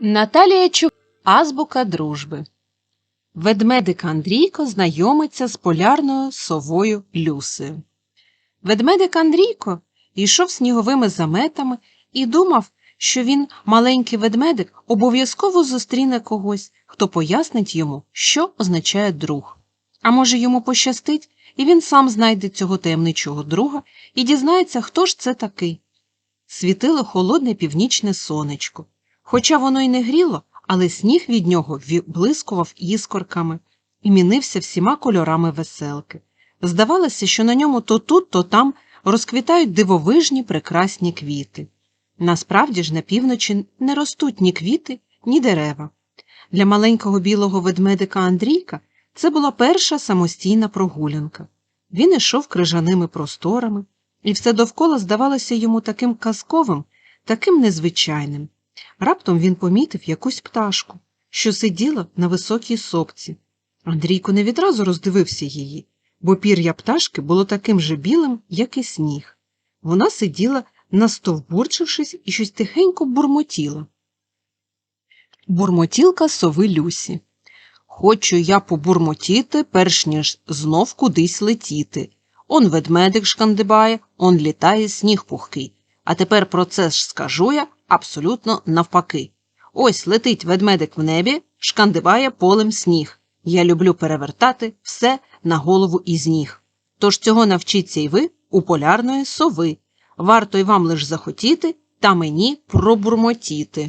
Наталія Чук. Азбука дружби. Ведмедик Андрійко знайомиться з полярною совою Люсею. Ведмедик Андрійко йшов сніговими заметами і думав, що він, маленький ведмедик, обов'язково зустріне когось, хто пояснить йому, що означає друг. А може, йому пощастить, і він сам знайде цього таємничого друга і дізнається, хто ж це такий. Світило холодне північне сонечко. Хоча воно й не гріло, але сніг від нього блискував іскорками і мінився всіма кольорами веселки. Здавалося, що на ньому то тут, то там розквітають дивовижні прекрасні квіти. Насправді ж на півночі не ростуть ні квіти, ні дерева. Для маленького білого ведмедика Андрійка це була перша самостійна прогулянка. Він ішов крижаними просторами, і все довкола здавалося йому таким казковим, таким незвичайним. Раптом він помітив якусь пташку, що сиділа на високій сопці. Андрійко не відразу роздивився її, бо пір'я пташки було таким же білим, як і сніг. Вона сиділа, настовбурчившись, і щось тихенько бурмотіла. Бурмотілка сови Люсі. Хочу я побурмотіти, перш ніж знов кудись летіти. Он ведмедик шкандибає, он літає сніг пухкий. А тепер про це ж скажу я абсолютно навпаки. Ось летить ведмедик в небі, шкандибає полем сніг. Я люблю перевертати все на голову із ніг. Тож цього навчіться й ви у полярної сови. Варто й вам лиш захотіти та мені пробурмотіти.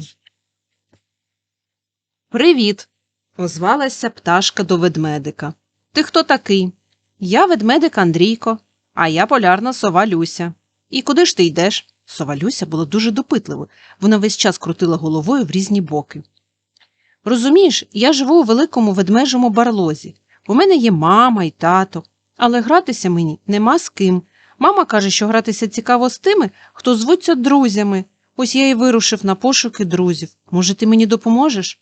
Привіт. озвалася пташка до ведмедика. Ти хто такий? Я ведмедик Андрійко, а я полярна сова Люся. І куди ж ти йдеш? Сова Люся була дуже допитливою, вона весь час крутила головою в різні боки. Розумієш, я живу у великому ведмежому барлозі. У мене є мама і тато, але гратися мені нема з ким. Мама каже, що гратися цікаво з тими, хто звуться друзями. Ось я і вирушив на пошуки друзів. Може, ти мені допоможеш?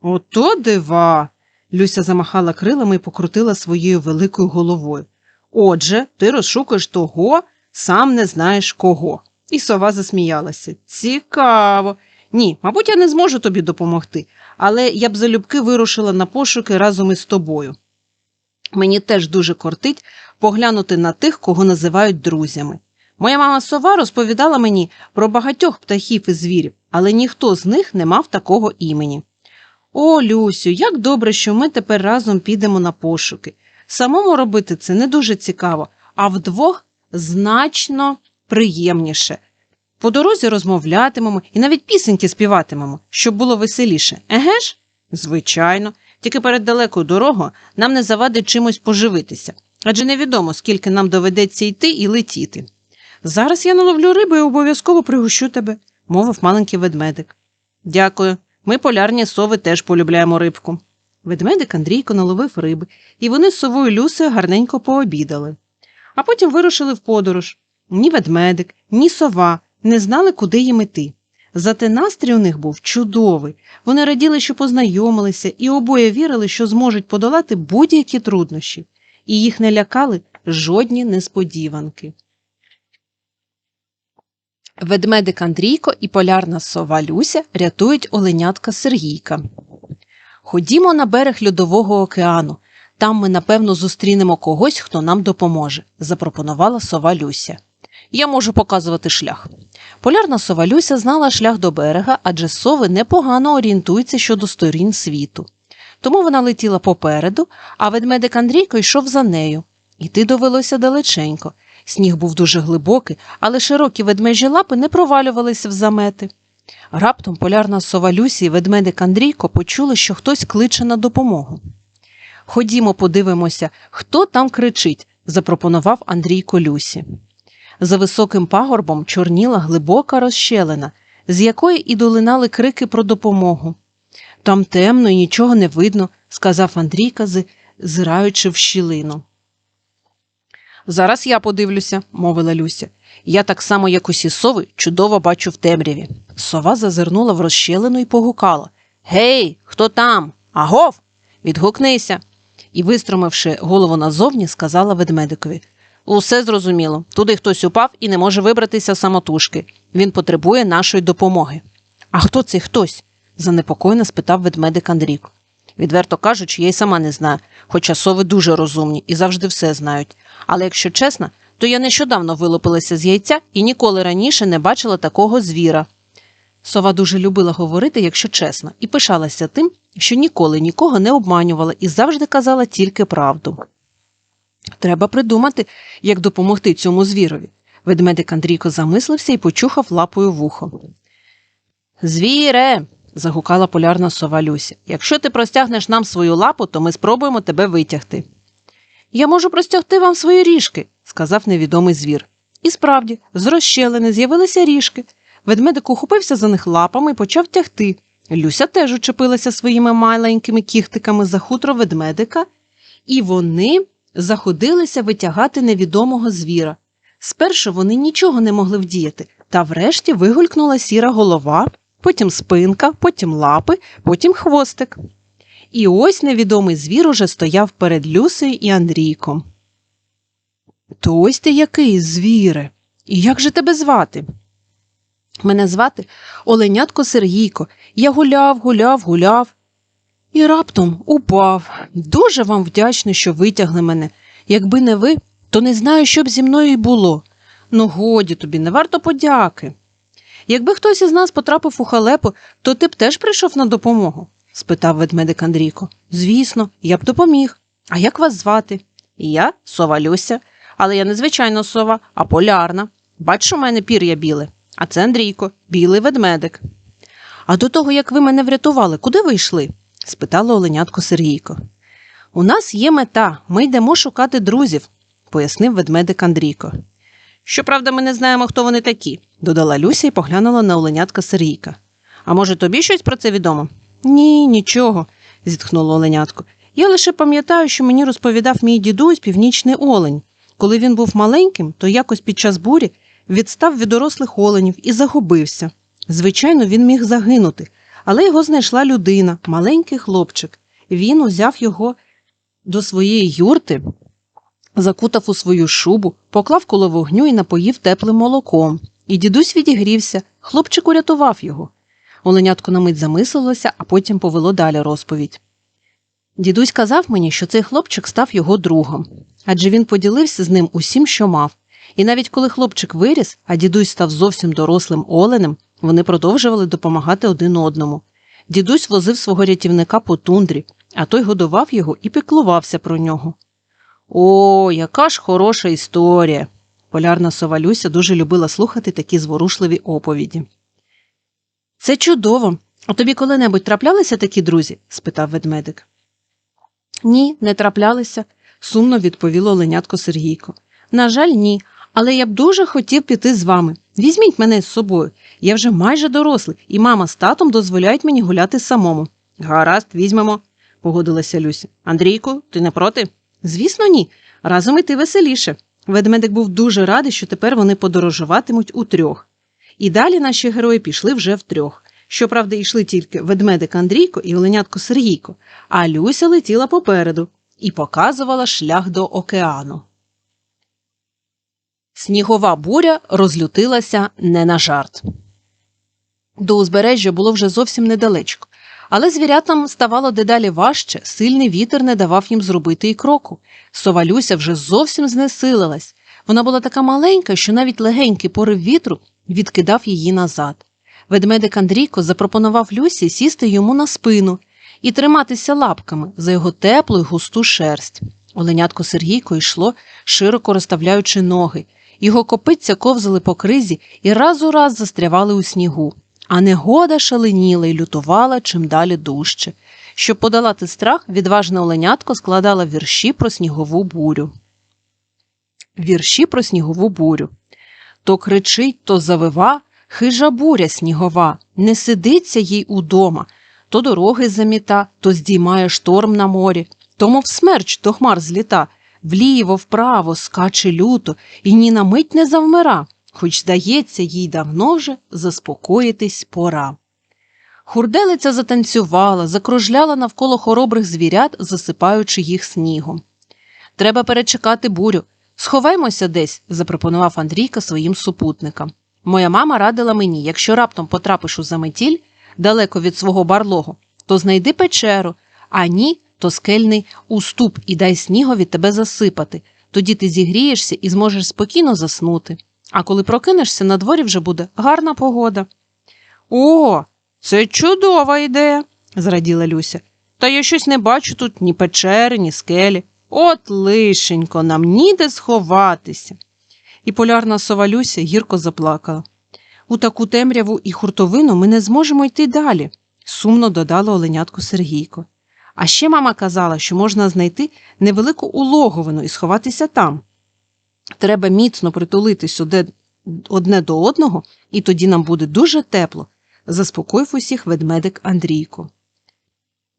Ото дива. Люся замахала крилами і покрутила своєю великою головою. Отже, ти розшукаєш того, сам не знаєш кого. І сова засміялася. Цікаво. Ні, мабуть, я не зможу тобі допомогти, але я б залюбки вирушила на пошуки разом із тобою. Мені теж дуже кортить поглянути на тих, кого називають друзями. Моя мама сова розповідала мені про багатьох птахів і звірів, але ніхто з них не мав такого імені. О, Люсю, як добре, що ми тепер разом підемо на пошуки. Самому робити це не дуже цікаво, а вдвох значно приємніше. По дорозі розмовлятимемо і навіть пісеньки співатимемо, щоб було веселіше. Еге ж? Звичайно, тільки перед далекою дорогою нам не завадить чимось поживитися, адже невідомо, скільки нам доведеться йти і летіти. Зараз я наловлю риби і обов'язково пригощу тебе, мовив маленький ведмедик. Дякую. Ми полярні сови теж полюбляємо рибку. Ведмедик Андрійко наловив риби, і вони з совою Люсею гарненько пообідали. А потім вирушили в подорож. Ні ведмедик, ні сова не знали, куди їм іти. Зате настрій у них був чудовий. Вони раділи, що познайомилися, і обоє вірили, що зможуть подолати будь-які труднощі, і їх не лякали жодні несподіванки. Ведмедик Андрійко і полярна сова Люся рятують оленятка Сергійка. Ходімо на берег Льодового океану. Там ми, напевно, зустрінемо когось, хто нам допоможе, запропонувала сова Люся. Я можу показувати шлях. Полярна сова Люся знала шлях до берега, адже сови непогано орієнтуються щодо сторін світу. Тому вона летіла попереду, а ведмедик Андрійко йшов за нею. Іти довелося далеченько. Сніг був дуже глибокий, але широкі ведмежі лапи не провалювалися в замети. Раптом полярна сова Люсі і ведмедик Андрійко почули, що хтось кличе на допомогу. Ходімо, подивимося, хто там кричить, запропонував Андрійко Люсі. За високим пагорбом чорніла глибока розщелина, з якої і долинали крики про допомогу. Там темно і нічого не видно, сказав Андрійка, зираючи в щілину. Зараз я подивлюся, мовила Люся. Я так само, як усі сови, чудово бачу в темряві. Сова зазирнула в розщелину і погукала Гей, хто там? Агов? Відгукнися. І, вистромивши голову назовні, сказала ведмедикові Усе зрозуміло. Туди хтось упав і не може вибратися самотужки. Він потребує нашої допомоги. А хто цей хтось? занепокоєно спитав ведмедик Андрійко. Відверто кажучи, я й сама не знаю, хоча сови дуже розумні і завжди все знають. Але якщо чесно, то я нещодавно вилупилася з яйця і ніколи раніше не бачила такого звіра. Сова дуже любила говорити, якщо чесно, і пишалася тим, що ніколи нікого не обманювала і завжди казала тільки правду. Треба придумати, як допомогти цьому звірові. Ведмедик Андрійко замислився і почухав лапою вухо. Звіре. загукала полярна сова Люся. Якщо ти простягнеш нам свою лапу, то ми спробуємо тебе витягти. Я можу простягти вам свої ріжки, сказав невідомий звір. І справді, з розщелини з'явилися ріжки. Ведмедик ухопився за них лапами і почав тягти. Люся теж учепилася своїми маленькими кіхтиками за хутро ведмедика, і вони заходилися витягати невідомого звіра. Спершу вони нічого не могли вдіяти, та врешті вигулькнула сіра голова, потім спинка, потім лапи, потім хвостик. І ось невідомий звір уже стояв перед Люсею і Андрійком. То ось ти який, звіре, і як же тебе звати? Мене звати Оленятко Сергійко. Я гуляв, гуляв, гуляв. І раптом упав. Дуже вам вдячний, що витягли мене. Якби не ви, то не знаю, що б зі мною й було. Ну, годі тобі, не варто подяки. Якби хтось із нас потрапив у халепу, то ти б теж прийшов на допомогу? спитав ведмедик Андрійко. Звісно, я б допоміг. А як вас звати? Я сова Люся, але я не звичайно сова, а полярна. Бачиш, у мене пір'я біле, а це Андрійко, білий ведмедик. А до того, як ви мене врятували, куди ви йшли? Спитало оленятко Сергійко. У нас є мета, ми йдемо шукати друзів, пояснив ведмедик Андрійко. Щоправда, ми не знаємо, хто вони такі, додала Люся і поглянула на оленятка Сергійка. А може, тобі щось про це відомо? Ні, нічого, зітхнуло оленятко. Я лише пам'ятаю, що мені розповідав мій дідусь північний олень. Коли він був маленьким, то якось під час бурі відстав від дорослих оленів і загубився. Звичайно, він міг загинути, але його знайшла людина, маленький хлопчик. Він узяв його до своєї юрти, закутав у свою шубу, поклав коло вогню і напоїв теплим молоком. І дідусь відігрівся, хлопчик урятував його. Оленятко на мить замислилося, а потім повело далі розповідь. Дідусь казав мені, що цей хлопчик став його другом, адже він поділився з ним усім, що мав. І навіть коли хлопчик виріс, а дідусь став зовсім дорослим оленем, вони продовжували допомагати один одному. Дідусь возив свого рятівника по тундрі, а той годував його і піклувався про нього. О, яка ж хороша історія. Полярна сова Люся дуже любила слухати такі зворушливі оповіді. Це чудово. А тобі коли-небудь траплялися такі друзі? спитав ведмедик. Ні, не траплялися, сумно відповіло оленятко Сергійко. На жаль, ні, але я б дуже хотів піти з вами. Візьміть мене з собою. Я вже майже дорослий, і мама з татом дозволяють мені гуляти самому. Гаразд, візьмемо, погодилася Люся. Андрійку, ти не проти? Звісно, ні. Разом іти веселіше. Ведмедик був дуже радий, що тепер вони подорожуватимуть утрьох. І далі наші герої пішли вже втрьох. Щоправда, йшли тільки ведмедик Андрійко і оленятко Сергійко, а Люся летіла попереду і показувала шлях до океану. Снігова буря розлютилася не на жарт. До узбережжя було вже зовсім недалечко, але звірятам ставало дедалі важче, сильний вітер не давав їм зробити і кроку. Сова Люся вже зовсім знесилилась. Вона була така маленька, що навіть легенький порив вітру відкидав її назад. Ведмедик Андрійко запропонував Люсі сісти йому на спину і триматися лапками за його теплу й густу шерсть. Оленятко Сергійко йшло, широко розставляючи ноги. Його копиця ковзали по кризі і раз у раз застрявали у снігу. А негода шаленіла й лютувала чим далі дужче. Щоб подолати страх, відважне оленятко складала вірші про снігову бурю. Вірші про снігову бурю. То кричить, то завива, хижа буря снігова, не сидиться їй удома, то дороги заміта, то здіймає шторм на морі, то, мов смерч, до хмар зліта, вліво, вправо скаче люто і ні на мить не завмира, хоч, здається, їй давно вже заспокоїтись пора. Хурделиця затанцювала, закружляла навколо хоробрих звірят, засипаючи їх снігом. Треба перечекати бурю. Сховаймося десь, запропонував Андрійка своїм супутникам. Моя мама радила мені, якщо раптом потрапиш у заметіль, далеко від свого барлогу, то знайди печеру, а ні, то скельний уступ і дай снігові тебе засипати. Тоді ти зігрієшся і зможеш спокійно заснути. А коли прокинешся, на дворі вже буде гарна погода. О, це чудова ідея, зраділа Люся. Та я щось не бачу тут ні печери, ні скелі. От лишенько, нам ніде сховатися. І полярна сова Люся гірко заплакала. У таку темряву і хуртовину ми не зможемо йти далі, сумно додала оленятку Сергійко. А ще мама казала, що можна знайти невелику улоговину і сховатися там. Треба міцно притулитись одне до одного, і тоді нам буде дуже тепло, заспокоїв усіх ведмедик Андрійко.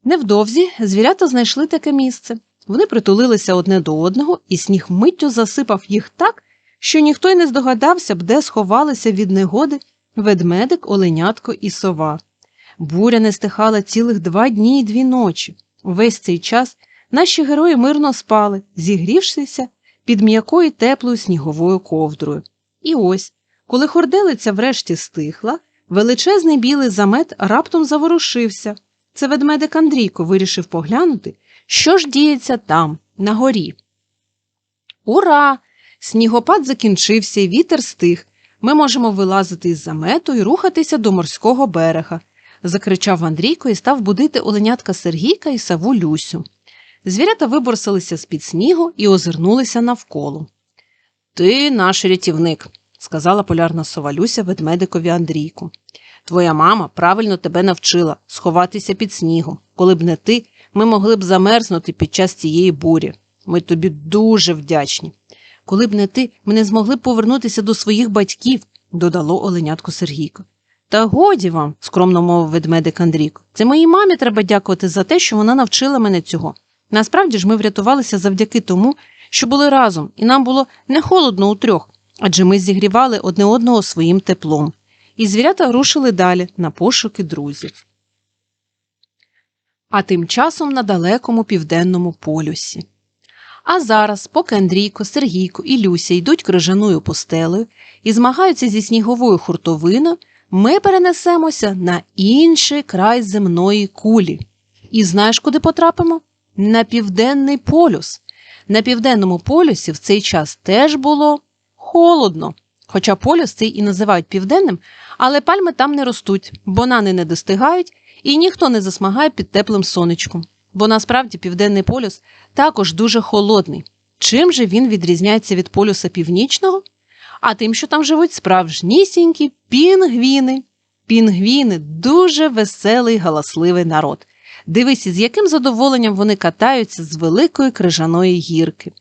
Невдовзі звірята знайшли таке місце. Вони притулилися одне до одного, і сніг миттю засипав їх так, що ніхто й не здогадався б, де сховалися від негоди ведмедик, оленятко і сова. Буря не стихала цілих два дні і дві ночі. Весь цей час наші герої мирно спали, зігрівшися під м'якою теплою сніговою ковдрою. І ось, коли хорделиця врешті стихла, величезний білий замет раптом заворушився. Це ведмедик Андрійко вирішив поглянути, що ж діється там, на горі. Ура! Снігопад закінчився і вітер стих. Ми можемо вилазити із замету і рухатися до морського берега, закричав Андрійко і став будити оленятка Сергійка і саву Люсю. Звірята виборсилися з-під снігу і озирнулися навколо. Ти наш рятівник, сказала полярна сова Люся ведмедикові Андрійку. Твоя мама правильно тебе навчила сховатися під снігом. Коли б не ти, ми могли б замерзнути під час цієї бурі. Ми тобі дуже вдячні. Коли б не ти, ми не змогли б повернутися до своїх батьків, додало оленятко Сергійко. Та годі вам, скромно мовив ведмедик Андрійко. Це моїй мамі треба дякувати за те, що вона навчила мене цього. Насправді ж ми врятувалися завдяки тому, що були разом, і нам було не холодно у трьох, адже ми зігрівали одне одного своїм теплом. І звірята рушили далі на пошуки друзів. А тим часом на далекому південному полюсі. А зараз, поки Андрійко, Сергійко і Люся йдуть крижаною постелею і змагаються зі сніговою хуртовиною, ми перенесемося на інший край земної кулі. І знаєш, куди потрапимо? На південний полюс. На південному полюсі в цей час теж було холодно. Хоча полюс цей і називають південним, але пальми там не ростуть, банани не достигають і ніхто не засмагає під теплим сонечком. Бо насправді південний полюс також дуже холодний. Чим же він відрізняється від полюса північного? А тим, що там живуть справжнісінькі пінгвіни. Пінгвіни дуже веселий, галасливий народ. Дивись, з яким задоволенням вони катаються з великої крижаної гірки.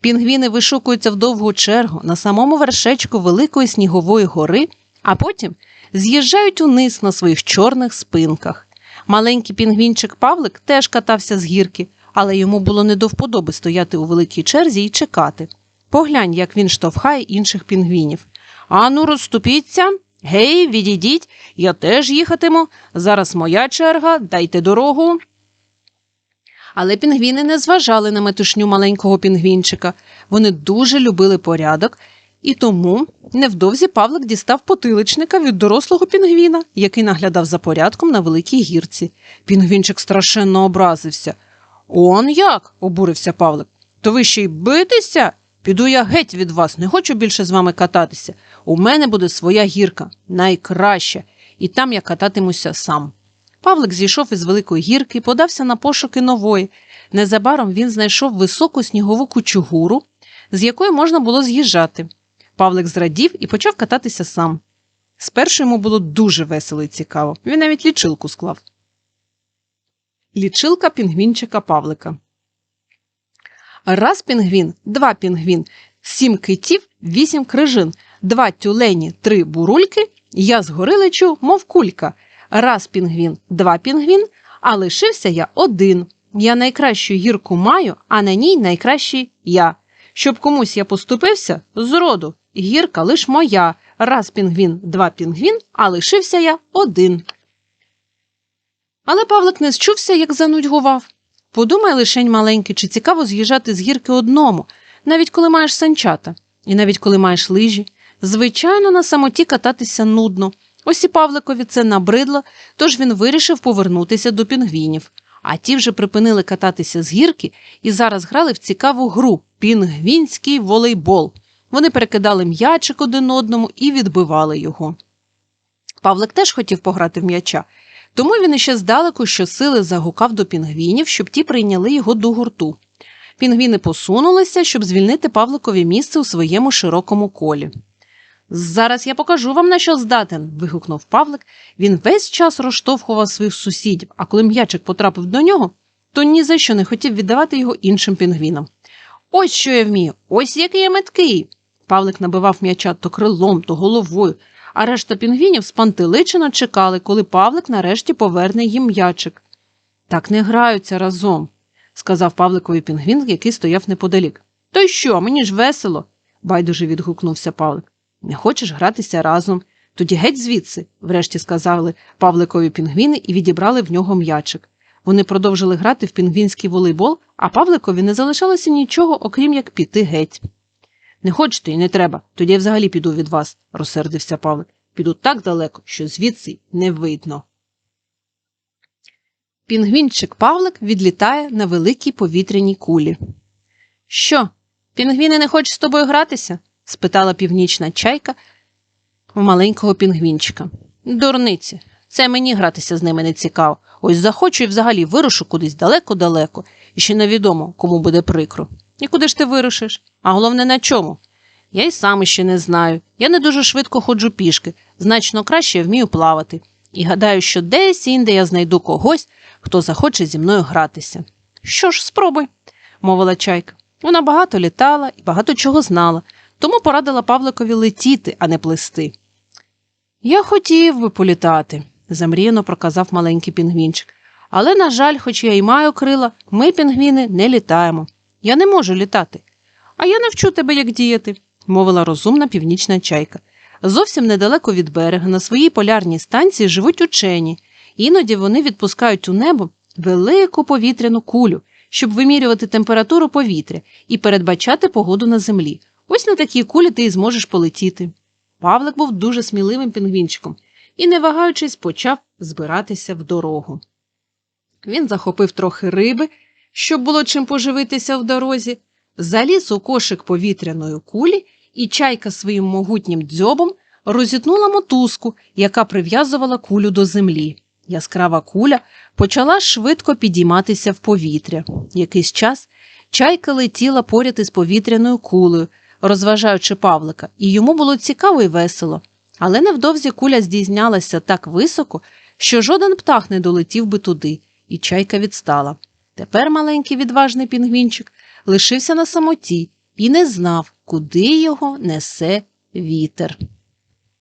Пінгвіни вишукуються в довгу чергу на самому вершечку великої снігової гори, а потім з'їжджають униз на своїх чорних спинках. Маленький пінгвінчик Павлик теж катався з гірки, але йому було не до вподоби стояти у великій черзі і чекати. Поглянь, як він штовхає інших пінгвінів. Ану, розступіться. Гей, відійдіть, я теж їхатиму. Зараз моя черга, дайте дорогу. Але пінгвіни не зважали на метушню маленького пінгвінчика. Вони дуже любили порядок, і тому невдовзі Павлик дістав потиличника від дорослого пінгвіна, який наглядав за порядком на великій гірці. Пінгвінчик страшенно образився. Он як? обурився Павлик. То ви ще й битися? Піду я геть від вас, не хочу більше з вами кататися. У мене буде своя гірка, найкраща, і там я кататимуся сам. Павлик зійшов із великої гірки і подався на пошуки нової. Незабаром він знайшов високу снігову кучугуру, з якої можна було з'їжджати. Павлик зрадів і почав кататися сам. Спершу йому було дуже весело і цікаво. Він навіть лічилку склав. Лічилка пінгвінчика Павлика. Раз пінгвін, два пінгвін, сім китів, вісім крижин, два тюлені, три бурульки. Я згори лечу, мов кулька. Раз пінгвін, два пінгвін, а лишився я один. Я найкращу гірку маю, а на ній найкращий я. Щоб комусь я поступився, зроду, гірка лиш моя. Раз пінгвін, два пінгвін, а лишився я один. Але Павлик не зчувся, як занудьгував. Подумай лишень маленький, чи цікаво з'їжджати з гірки одному, навіть коли маєш санчата, і навіть коли маєш лижі. Звичайно, на самоті кататися нудно, Ось і Павликові це набридло, тож він вирішив повернутися до пінгвінів. А ті вже припинили кататися з гірки і зараз грали в цікаву гру пінгвінський волейбол. Вони перекидали м'ячик один одному і відбивали його. Павлик теж хотів пограти в м'яча, тому він іще здалеку щосили загукав до пінгвінів, щоб ті прийняли його до гурту. Пінгвіни посунулися, щоб звільнити Павликові місце у своєму широкому колі. Зараз я покажу вам, на що здатен. вигукнув Павлик. Він весь час розштовхував своїх сусідів, а коли м'ячик потрапив до нього, то ні за що не хотів віддавати його іншим пінгвінам. Ось що я вмію, ось який я меткий. Павлик набивав м'яча то крилом, то головою, а решта пінгвінів спантеличено чекали, коли Павлик нарешті поверне їм м'ячик. Так не граються разом, сказав Павликові пінгвін, який стояв неподалік. То й що, мені ж весело, байдуже відгукнувся Павлик. Не хочеш гратися разом? Тоді геть звідси, врешті сказали Павликові пінгвіни і відібрали в нього м'ячик. Вони продовжили грати в пінгвінський волейбол, а Павликові не залишалося нічого, окрім як піти геть. Не хочете і не треба, тоді я взагалі піду від вас, розсердився Павлик. Піду так далеко, що звідси не видно. Пінгвінчик Павлик відлітає на великій повітряній кулі. Що, пінгвіни не хочуть з тобою гратися? спитала північна чайка у маленького пінгвінчика. Дурниці, це мені гратися з ними не цікаво. Ось захочу і взагалі вирушу кудись далеко-далеко, і ще невідомо, кому буде прикро. І куди ж ти вирушиш? А головне на чому? Я й сам іще не знаю. Я не дуже швидко ходжу пішки, значно краще вмію плавати. І гадаю, що десь інде я знайду когось, хто захоче зі мною гратися. Що ж, спробуй, мовила чайка. Вона багато літала і багато чого знала, тому порадила Павликові летіти, а не плисти. Я хотів би політати, замріяно проказав маленький пінгвінчик. Але, на жаль, хоч я й маю крила, ми, пінгвіни, не літаємо. Я не можу літати. А я навчу тебе, як діяти, мовила розумна північна чайка. Зовсім недалеко від берега на своїй полярній станції живуть учені, іноді вони відпускають у небо велику повітряну кулю, щоб вимірювати температуру повітря і передбачати погоду на землі. Ось на такій кулі ти і зможеш полетіти. Павлик був дуже сміливим пінгвінчиком і, не вагаючись, почав збиратися в дорогу. Він захопив трохи риби, щоб було чим поживитися в дорозі, заліз у кошик повітряної кулі, і чайка своїм могутнім дзьобом розітнула мотузку, яка прив'язувала кулю до землі. Яскрава куля почала швидко підійматися в повітря. Якийсь час чайка летіла поряд із повітряною кулею, розважаючи Павлика, і йому було цікаво і весело. Але невдовзі куля здійснялася так високо, що жоден птах не долетів би туди, і чайка відстала. Тепер маленький відважний пінгвінчик лишився на самоті і не знав, куди його несе вітер.